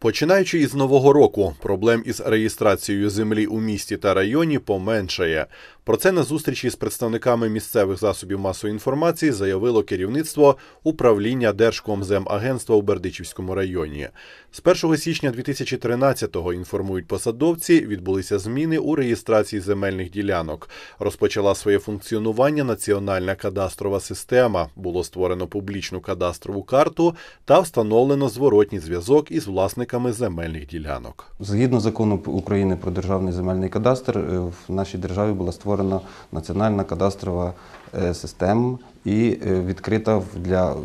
Починаючи із нового року, проблем із реєстрацією землі у місті та районі поменшає. Про це на зустрічі з представниками місцевих засобів масової інформації заявило керівництво управління Держкомземагентства у Бердичівському районі. З 1 січня 2013-го, інформують посадовці, відбулися зміни у реєстрації земельних ділянок. Розпочала своє функціонування національна кадастрова система. Було створено публічну кадастрову карту та встановлено зворотній зв'язок із власниками земельних ділянок. Згідно закону України про державний земельний кадастр, е, в нашій державі була створена національна кадастрова е, система і е, відкрита для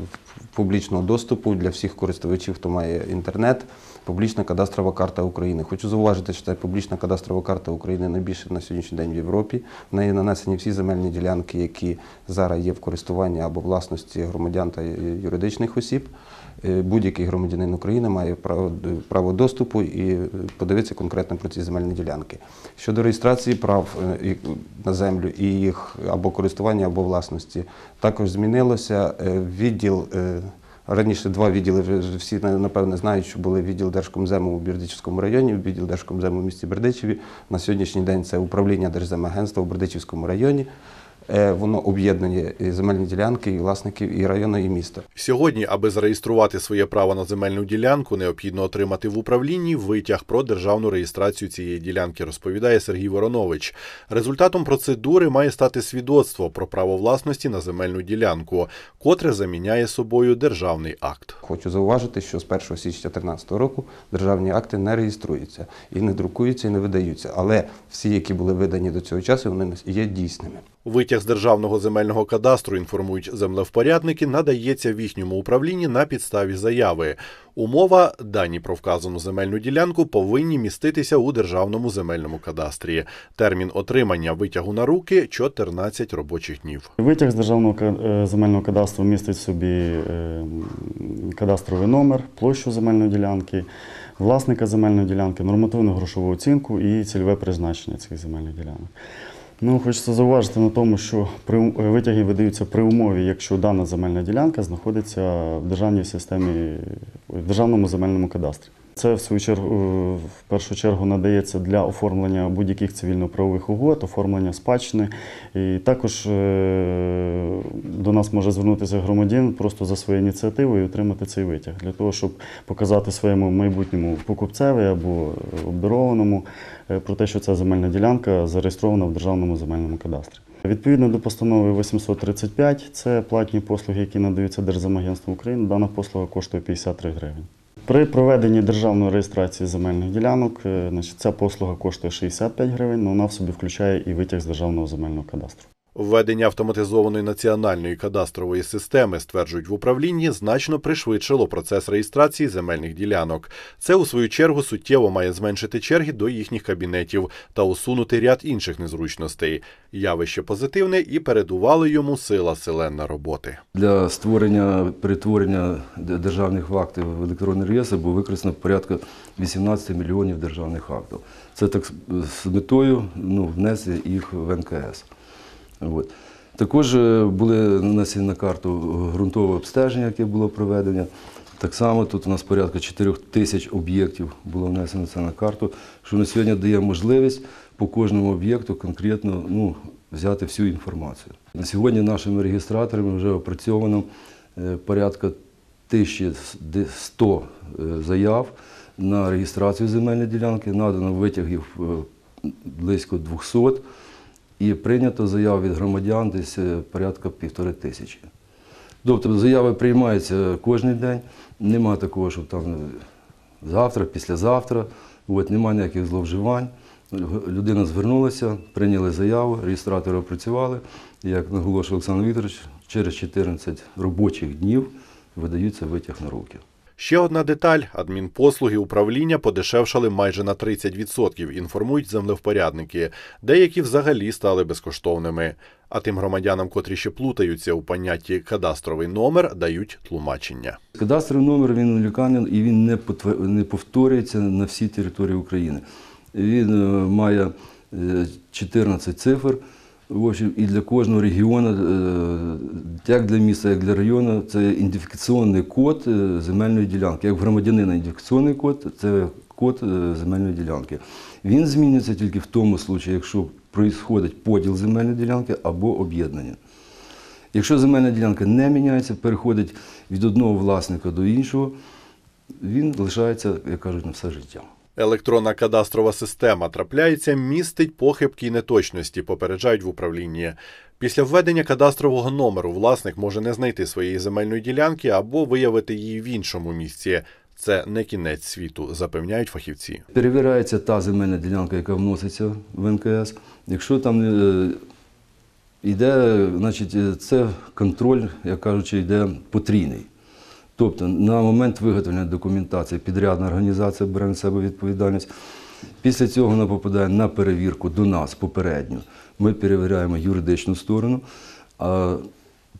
публічного доступу для всіх користувачів, хто має інтернет. Публічна кадастрова карта України. Хочу зауважити, що це публічна кадастрова карта України найбільша на сьогоднішній день в Європі. В неї нанесені всі земельні ділянки, які зараз є в користуванні або власності громадян та юридичних осіб. Е, Будь-який громадянин України має право, право доступу і е, подивитися конкретно про ці земельні ділянки. Щодо реєстрації прав е, на землю і їх або користування, або власності, також змінилося відділ. Раніше два відділи всі напевне знають, що були відділ Держкомзему у Бердичівському районі, відділ Держкомзему в місті Бердичеві. На сьогоднішній день це управління Держземагентства у Бердичівському районі. Е, Воно об'єднує і земельні ділянки, і власників і району, і міста. Сьогодні, аби зареєструвати своє право на земельну ділянку, необхідно отримати в управлінні витяг про державну реєстрацію цієї ділянки, розповідає Сергій Воронович. Результатом процедури має стати свідоцтво про право власності на земельну ділянку, котре заміняє собою державний акт. Хочу зауважити, що з 1 січня 2013 року державні акти не реєструються і не друкуються, і не видаються. Але всі, які були видані до цього часу, вони є дійсними. Витяг з державного земельного кадастру інформують землевпорядники, надається в їхньому управлінні на підставі заяви. Умова дані про вказану земельну ділянку повинні міститися у державному земельному кадастрі. Термін отримання витягу на руки 14 робочих днів. Витяг з державного е, земельного кадастру містить собі е, кадастровий номер, площу земельної ділянки, власника земельної ділянки, нормативну грошову оцінку і цільове призначення цих земельних ділянок. Ну, хочеться зауважити на тому, що е, витяги видаються при умові, якщо дана земельна ділянка знаходиться в державній системі, в державному земельному кадастрі. Це в свою чергу, е, в першу чергу надається для оформлення будь-яких цивільно-правових угод, оформлення спадщини. І також е, до нас може звернутися громадянин просто за своєю ініціативою і отримати цей витяг для того, щоб показати своєму майбутньому покупцеві або обдарованому е, про те, що ця земельна ділянка зареєстрована в державному земельному кадастрі. Відповідно до постанови 835, це платні послуги, які надаються Держземагентством України. Дана послуга коштує 53 гривень. При проведенні державної реєстрації земельних ділянок, е, значить, ця послуга коштує 65 гривень, але вона в собі включає і витяг з державного земельного кадастру. Введення автоматизованої національної кадастрової системи, стверджують в управлінні, значно пришвидшило процес реєстрації земельних ділянок. Це, у свою чергу, суттєво має зменшити черги до їхніх кабінетів та усунути ряд інших незручностей. Явище позитивне і передувало йому сила селена роботи. Для створення перетворення державних актів в електронний реєстр було використано порядка 18 мільйонів державних актів. Це так з метою ну, внести їх в НКС. От. Також е, були нанесені на карту ґрунтове обстеження, яке було проведено. Так само тут у нас порядка 4 тисяч об'єктів було внесено це на карту, що на сьогодні дає можливість по кожному об'єкту конкретно ну, взяти всю інформацію. На сьогодні нашими реєстраторами вже опрацьовано е, порядка 1100 е, заяв на реєстрацію земельної ділянки, надано витягів близько 200 і прийнято заяв від громадян десь е, порядка півтори тисячі. Тобто заяви приймаються кожен день, нема такого, що там е, завтра, післязавтра, от, нема ніяких зловживань. Людина звернулася, прийняли заяву, реєстратори опрацювали. Як наголошував Олександр Вікторович, через 14 робочих днів видаються витяг на руки. Ще одна деталь: адмінпослуги управління подешевшали майже на 30%, інформують землевпорядники. Деякі взагалі стали безкоштовними. А тим громадянам, котрі ще плутаються у понятті кадастровий номер, дають тлумачення. Кадастровий номер він унікальний і він не, не повторюється на всій території України. Він е, має е, 14 цифр. В общем, і для кожного регіону, е, як для міста, як для району, це ідентифікаційний код е, земельної ділянки. Як громадянина ідентифікаційний код це код е, земельної ділянки. Він змінюється тільки в тому випадку, якщо відбувається поділ земельної ділянки або об'єднання. Якщо земельна ділянка не міняється, переходить від одного власника до іншого, він лишається, як кажуть, на все життя. Електронна кадастрова система трапляється, містить похибки і неточності, попереджають в управлінні. Після введення кадастрового номеру власник може не знайти своєї земельної ділянки або виявити її в іншому місці. Це не кінець світу, запевняють фахівці. Перевіряється та земельна ділянка, яка вноситься в НКС. Якщо там е, йде, значить, е, це контроль, як кажучи, йде потрійний. Тобто на момент виготовлення документації підрядна організація бере на себе відповідальність. Після цього вона попадає на перевірку до нас попередньо. Ми перевіряємо юридичну сторону, а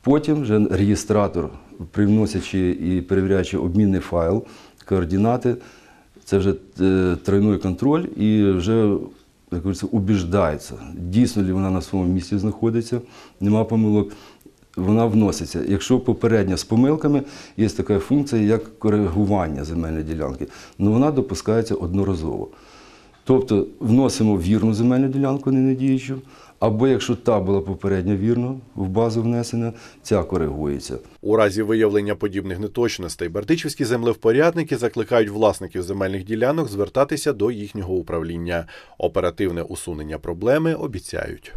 потім вже реєстратор, привносячи і перевіряючи обмінний файл, координати, це вже е, тройний контроль і вже як говориться, убіждається, дійсно ли вона на своєму місці знаходиться, нема помилок. Вона вноситься. Якщо попередня з помилками, є така функція, як коригування земельної ділянки, але вона допускається одноразово. Тобто вносимо вірну земельну ділянку, не недіючу, або якщо та була попередньо вірно в базу внесена, ця коригується. У разі виявлення подібних неточностей бердичівські землевпорядники закликають власників земельних ділянок звертатися до їхнього управління. Оперативне усунення проблеми обіцяють.